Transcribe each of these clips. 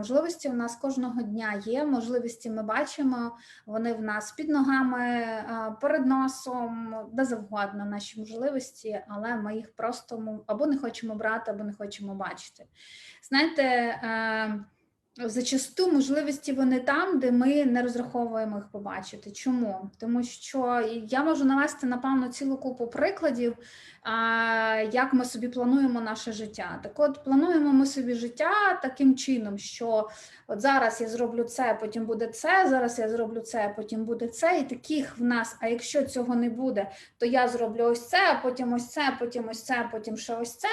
Можливості у нас кожного дня є. Можливості ми бачимо, вони в нас під ногами, е, перед носом, де завгодно наші можливості, але ми їх просто або не хочемо брати, або не хочемо бачити. Знаєте, е, зачасту можливості вони там, де ми не розраховуємо їх побачити. Чому? Тому що я можу навести напевно цілу купу прикладів, як ми собі плануємо наше життя. Так от плануємо ми собі життя таким чином, що от зараз я зроблю це, потім буде це, зараз я зроблю це, потім буде це, і таких в нас. А якщо цього не буде, то я зроблю ось це, потім ось це, потім ось це, потім ще ось це.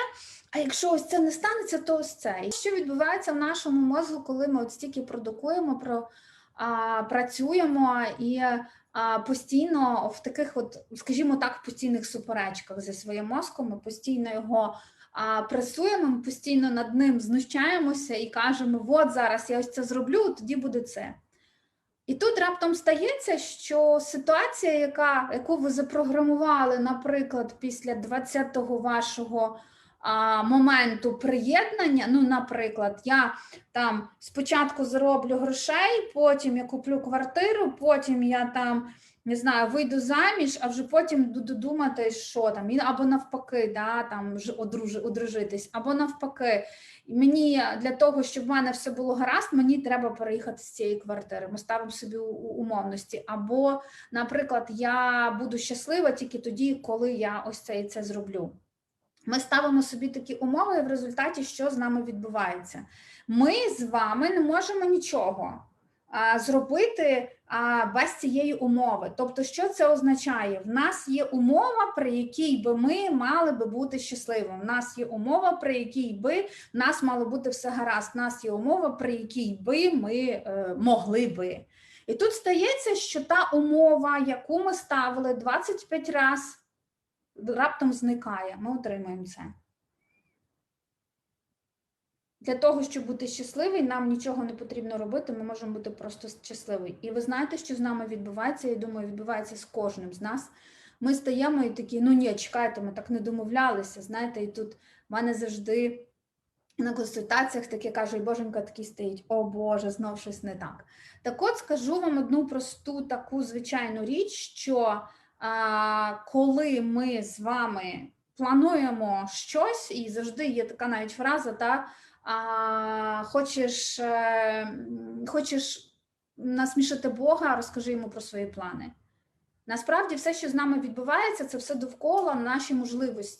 А якщо ось це не станеться, то ось це. І що відбувається в нашому мозку, коли ми от стільки продукуємо, про, а, працюємо і а, постійно в таких, от, скажімо так, постійних суперечках зі своїм мозком, ми постійно його а, пресуємо, ми постійно над ним знущаємося і кажемо: от зараз я ось це зроблю, тоді буде це. І тут раптом стається, що ситуація, яка, яку ви запрограмували, наприклад, після 20-го вашого моменту приєднання. Ну, наприклад, я там спочатку зароблю грошей, потім я куплю квартиру, потім я там не знаю, вийду заміж, а вже потім буду думати, що там, або навпаки, да, там одружитись, або навпаки. Мені для того, щоб в мене все було гаразд, мені треба переїхати з цієї квартири. Ми ставимо собі умовності. Або, наприклад, я буду щаслива тільки тоді, коли я ось це і це зроблю. Ми ставимо собі такі умови, і в результаті що з нами відбувається? Ми з вами не можемо нічого а, зробити а, без цієї умови. Тобто, що це означає? В нас є умова, при якій би ми мали би бути щасливими. В нас є умова, при якій би в нас мало бути все гаразд. В нас є умова, при якій би ми е, могли би. І тут стається, що та умова, яку ми ставили 25 разів, раптом зникає. Ми отримаємо це. Для того, щоб бути щасливий, нам нічого не потрібно робити, ми можемо бути просто щасливі. І ви знаєте, що з нами відбувається? Я думаю, відбувається з кожним з нас. Ми стаємо і такі, ну ні, чекайте, ми так не домовлялися. Знаєте, і тут в мене завжди на консультаціях таке кажуть, боженька такий стоїть, о Боже, знов щось не так. Так от скажу вам одну просту таку звичайну річ, що коли ми з вами плануємо щось, і завжди є така навіть фраза, та хочеш, е, хочеш насмішити Бога, розкажи йому про свої плани. Насправді, все, що з нами відбувається, це все довкола наші можливості.